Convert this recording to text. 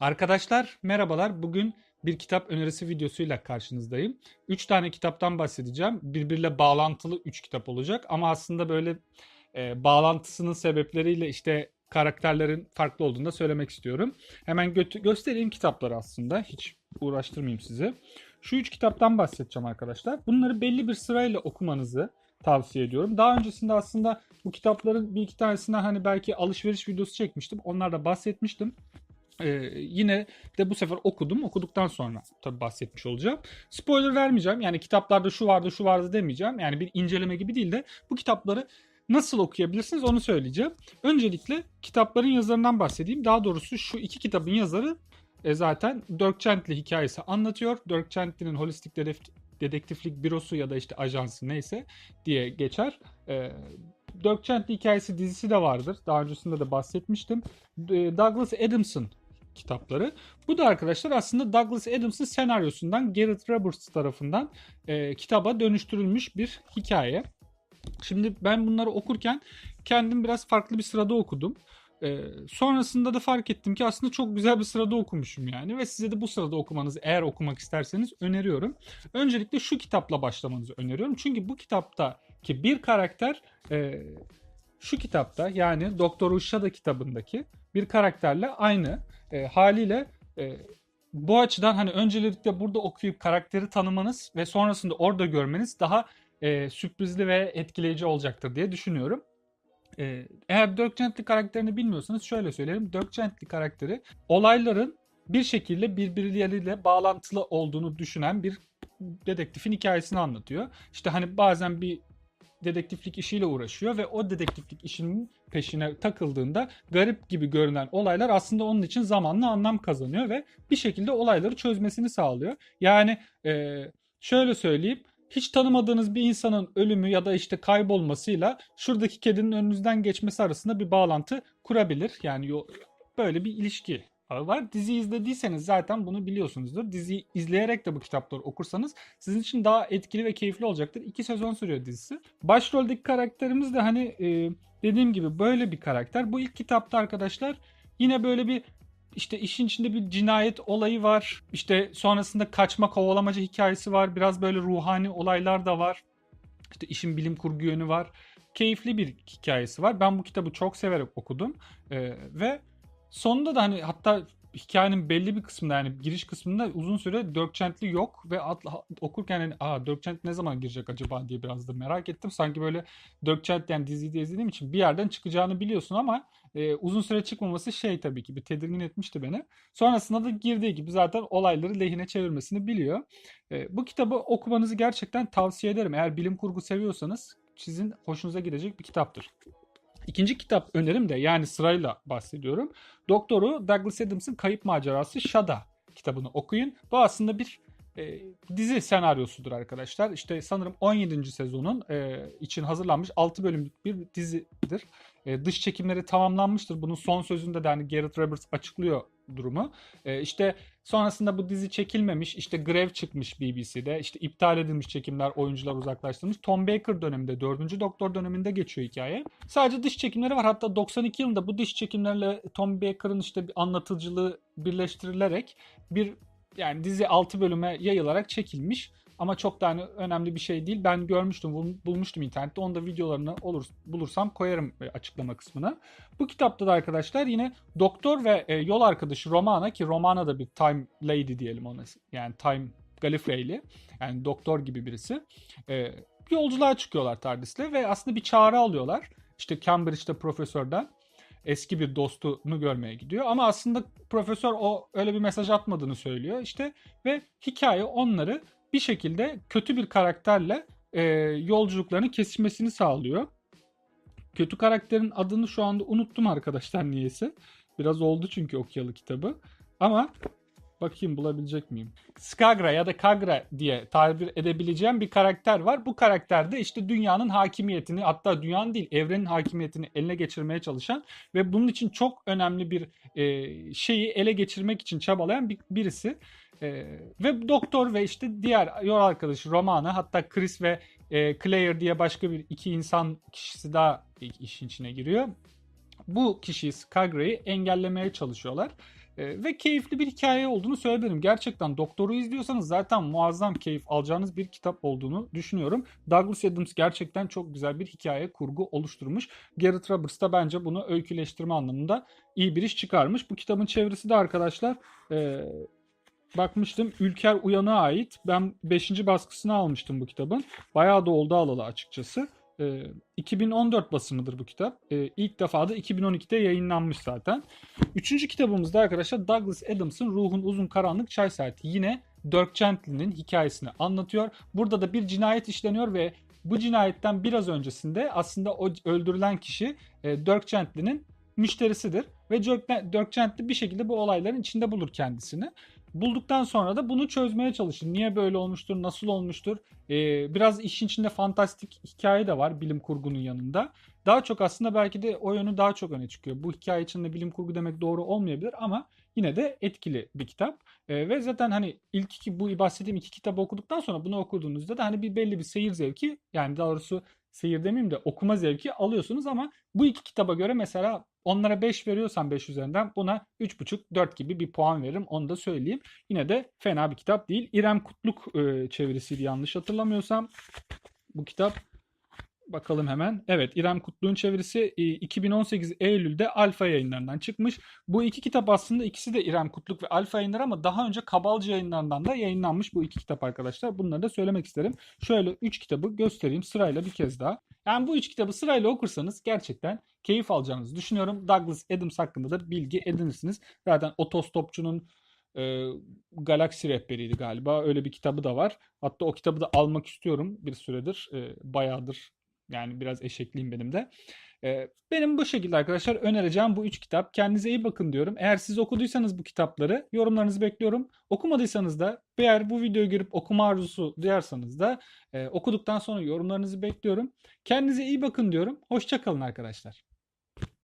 Arkadaşlar merhabalar. Bugün bir kitap önerisi videosuyla karşınızdayım. 3 tane kitaptan bahsedeceğim. Birbiriyle bağlantılı 3 kitap olacak ama aslında böyle e, bağlantısının sebepleriyle işte karakterlerin farklı olduğunu da söylemek istiyorum. Hemen gö- göstereyim kitapları aslında. Hiç uğraştırmayayım sizi. Şu 3 kitaptan bahsedeceğim arkadaşlar. Bunları belli bir sırayla okumanızı tavsiye ediyorum. Daha öncesinde aslında bu kitapların bir iki tanesine hani belki alışveriş videosu çekmiştim. Onlarda bahsetmiştim. Ee, yine de bu sefer okudum. Okuduktan sonra tabii bahsetmiş olacağım. Spoiler vermeyeceğim. Yani kitaplarda şu vardı şu vardı demeyeceğim. Yani bir inceleme gibi değil de bu kitapları nasıl okuyabilirsiniz onu söyleyeceğim. Öncelikle kitapların yazarından bahsedeyim. Daha doğrusu şu iki kitabın yazarı e, zaten Dirk Gently hikayesi anlatıyor. Dirk Gently'nin holistik dedektif, dedektiflik bürosu ya da işte ajansı neyse diye geçer. E, Dirk Gently hikayesi dizisi de vardır. Daha öncesinde de bahsetmiştim. E, Douglas Adams'ın kitapları. Bu da arkadaşlar aslında Douglas Adams'ın senaryosundan Garrett Roberts tarafından e, kitaba dönüştürülmüş bir hikaye. Şimdi ben bunları okurken kendim biraz farklı bir sırada okudum. Ee, sonrasında da fark ettim ki aslında çok güzel bir sırada okumuşum yani ve size de bu sırada okumanızı eğer okumak isterseniz öneriyorum. Öncelikle şu kitapla başlamanızı öneriyorum. Çünkü bu kitaptaki bir karakter e, şu kitapta yani Doktor Uşşada kitabındaki bir karakterle aynı e, haliyle e, bu açıdan hani öncelikle burada okuyup karakteri tanımanız ve sonrasında orada görmeniz daha e, sürprizli ve etkileyici olacaktır diye düşünüyorum. E, eğer Dirk Gently karakterini bilmiyorsanız şöyle söyleyelim. Dirk Gently karakteri olayların bir şekilde birbirleriyle bağlantılı olduğunu düşünen bir dedektifin hikayesini anlatıyor. İşte hani bazen bir dedektiflik işiyle uğraşıyor ve o dedektiflik işinin peşine takıldığında garip gibi görünen olaylar aslında onun için zamanla anlam kazanıyor ve bir şekilde olayları çözmesini sağlıyor. Yani e, şöyle söyleyeyim hiç tanımadığınız bir insanın ölümü ya da işte kaybolmasıyla şuradaki kedinin önünüzden geçmesi arasında bir bağlantı kurabilir. Yani böyle bir ilişki var. Dizi izlediyseniz zaten bunu biliyorsunuzdur. Dizi izleyerek de bu kitapları okursanız sizin için daha etkili ve keyifli olacaktır. İki sezon sürüyor dizisi. Başroldeki karakterimiz de hani e, dediğim gibi böyle bir karakter. Bu ilk kitapta arkadaşlar yine böyle bir işte işin içinde bir cinayet olayı var. İşte sonrasında kaçma kovalamacı hikayesi var. Biraz böyle ruhani olaylar da var. İşte işin bilim kurgu yönü var. Keyifli bir hikayesi var. Ben bu kitabı çok severek okudum. Ee, ve sonunda da hani hatta hikayenin belli bir kısmında yani giriş kısmında uzun süre Dirk Gently yok ve atla, okurken hani aa Dirk Gently ne zaman girecek acaba diye biraz da merak ettim. Sanki böyle Dirk Gently yani diziyi izlediğim için bir yerden çıkacağını biliyorsun ama e, uzun süre çıkmaması şey tabii ki bir tedirgin etmişti beni. Sonrasında da girdiği gibi zaten olayları lehine çevirmesini biliyor. E, bu kitabı okumanızı gerçekten tavsiye ederim. Eğer bilim kurgu seviyorsanız sizin hoşunuza gidecek bir kitaptır. İkinci kitap önerim de yani sırayla bahsediyorum. Doktoru Douglas Adams'ın Kayıp Macerası Shada kitabını okuyun. Bu aslında bir e, dizi senaryosudur arkadaşlar. İşte sanırım 17. sezonun e, için hazırlanmış 6 bölümlük bir dizidir. E, dış çekimleri tamamlanmıştır. Bunun son sözünde de hani Garrett Roberts açıklıyor durumu. E, işte sonrasında bu dizi çekilmemiş. İşte grev çıkmış BBC'de. İşte iptal edilmiş çekimler, oyuncular uzaklaştırılmış. Tom Baker döneminde, 4. Doktor döneminde geçiyor hikaye. Sadece dış çekimleri var. Hatta 92 yılında bu dış çekimlerle Tom Baker'ın işte anlatıcılığı birleştirilerek bir yani dizi 6 bölüme yayılarak çekilmiş. Ama çok da hani önemli bir şey değil. Ben görmüştüm, bulmuştum internette. Onu da videolarını olur, bulursam koyarım e, açıklama kısmına. Bu kitapta da arkadaşlar yine doktor ve e, yol arkadaşı Romana ki Romana da bir time lady diyelim ona. Yani time Gallifrey'li. Yani doktor gibi birisi. E, yolculuğa çıkıyorlar TARDIS'le ve aslında bir çağrı alıyorlar. İşte Cambridge'de profesörden eski bir dostunu görmeye gidiyor. Ama aslında profesör o öyle bir mesaj atmadığını söylüyor. İşte ve hikaye onları bir şekilde kötü bir karakterle e, yolculuklarını kesişmesini sağlıyor. Kötü karakterin adını şu anda unuttum arkadaşlar niyeyse. Biraz oldu çünkü okuyalı kitabı. Ama bakayım bulabilecek miyim? Skagra ya da Kagra diye tabir edebileceğim bir karakter var. Bu karakterde işte dünyanın hakimiyetini hatta dünyanın değil evrenin hakimiyetini eline geçirmeye çalışan ve bunun için çok önemli bir e, şeyi ele geçirmek için çabalayan bir, birisi. E, ve doktor ve işte diğer yol arkadaşı Romana hatta Chris ve e, Claire diye başka bir iki insan kişisi daha işin içine giriyor. bu kişiyi Skagra'yı engellemeye çalışıyorlar. Ee, ve keyifli bir hikaye olduğunu söylerim. Gerçekten Doktor'u izliyorsanız zaten muazzam keyif alacağınız bir kitap olduğunu düşünüyorum. Douglas Adams gerçekten çok güzel bir hikaye kurgu oluşturmuş. Garrett Roberts da bence bunu öyküleştirme anlamında iyi bir iş çıkarmış. Bu kitabın çevresi de arkadaşlar e, bakmıştım Ülker Uyanık'a ait. Ben 5. baskısını almıştım bu kitabın. Bayağı da oldu alalı açıkçası. E, 2014 basımıdır bu kitap. E, ilk defa da 2012'de yayınlanmış zaten. Üçüncü kitabımızda arkadaşlar Douglas Adams'ın Ruhun Uzun Karanlık Çay Saati. Yine Dirk Gently'nin hikayesini anlatıyor. Burada da bir cinayet işleniyor ve bu cinayetten biraz öncesinde aslında o öldürülen kişi e, Dirk Gently'nin müşterisidir. Ve Dirk, Dirk Gently bir şekilde bu olayların içinde bulur kendisini. Bulduktan sonra da bunu çözmeye çalışır. Niye böyle olmuştur, nasıl olmuştur? Ee, biraz işin içinde fantastik hikaye de var bilim kurgunun yanında. Daha çok aslında belki de o yönü daha çok öne çıkıyor. Bu hikaye içinde bilim kurgu demek doğru olmayabilir ama yine de etkili bir kitap. Ee, ve zaten hani ilk iki bu bahsettiğim iki kitabı okuduktan sonra bunu okuduğunuzda da hani bir belli bir seyir zevki yani daha doğrusu seyir demeyeyim de okuma zevki alıyorsunuz ama bu iki kitaba göre mesela onlara 5 veriyorsam 5 üzerinden buna 3.5-4 gibi bir puan veririm onu da söyleyeyim. Yine de fena bir kitap değil. İrem Kutluk e, çevirisiydi yanlış hatırlamıyorsam bu kitap. Bakalım hemen. Evet İrem Kutlu'nun çevirisi e, 2018 Eylül'de Alfa yayınlarından çıkmış. Bu iki kitap aslında ikisi de İrem Kutluk ve Alfa yayınları ama daha önce Kabalcı yayınlarından da yayınlanmış bu iki kitap arkadaşlar. Bunları da söylemek isterim. Şöyle üç kitabı göstereyim sırayla bir kez daha. Yani bu üç kitabı sırayla okursanız gerçekten keyif alacağınızı düşünüyorum. Douglas Adams hakkında da bilgi edinirsiniz. Zaten otostopçunun e, Galaksi Rehberiydi galiba. Öyle bir kitabı da var. Hatta o kitabı da almak istiyorum bir süredir. E, bayağıdır yani biraz eşekliyim benim de. Ee, benim bu şekilde arkadaşlar önereceğim bu üç kitap. Kendinize iyi bakın diyorum. Eğer siz okuduysanız bu kitapları yorumlarınızı bekliyorum. Okumadıysanız da eğer bu videoyu görüp okuma arzusu duyarsanız da e, okuduktan sonra yorumlarınızı bekliyorum. Kendinize iyi bakın diyorum. Hoşçakalın arkadaşlar.